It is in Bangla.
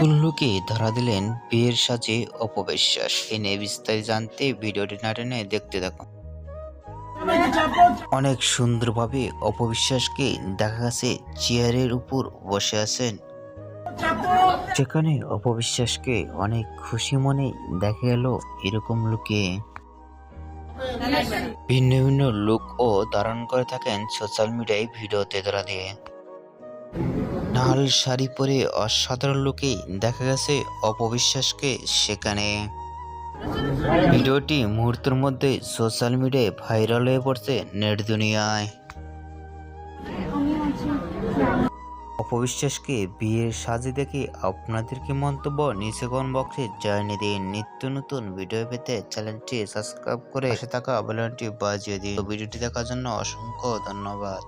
কুল্লুকে ধরা দিলেন বিয়ের সাজে অপবিশ্বাস। এ নিয়ে বিস্তারিত জানতে ভিডিওটি না টেনে দেখতে থাকুন। অনেক সুন্দরভাবে অপবিশ্বাসকে দেখা গেছে চেয়ারের উপর বসে আছেন। যেখানে অপবিশ্বাসকে অনেক খুশি মনে দেখা গেল এরকম লোকে। ভিন্ন ভিন্ন লুক ও ধারণ করে থাকেন সোশ্যাল মিডিয়ায় ভিডিওতে ধরা দিয়ে। লাল শাড়ি পরে অসাধারণ লোকে দেখা গেছে অপবিশ্বাসকে সেখানে। ভিডিওটি মুহূর্তের মধ্যে সোশ্যাল মিডিয়ায় ভাইরাল হয়ে পড়ছে নেট দুনিয়ায়। অপবিশ্বাসকে বিয়ের সাজে দেখে আপনাদের কি মন্তব্য? নিচে কমেন্ট বক্সে জানিয়ে দিন। নিত্য নতুন ভিডিও পেতে চ্যানেলটি সাবস্ক্রাইব করে পাশে থাকা বেলনটি বাজিয়ে দিন। ভিডিওটি দেখার জন্য অসংখ্য ধন্যবাদ।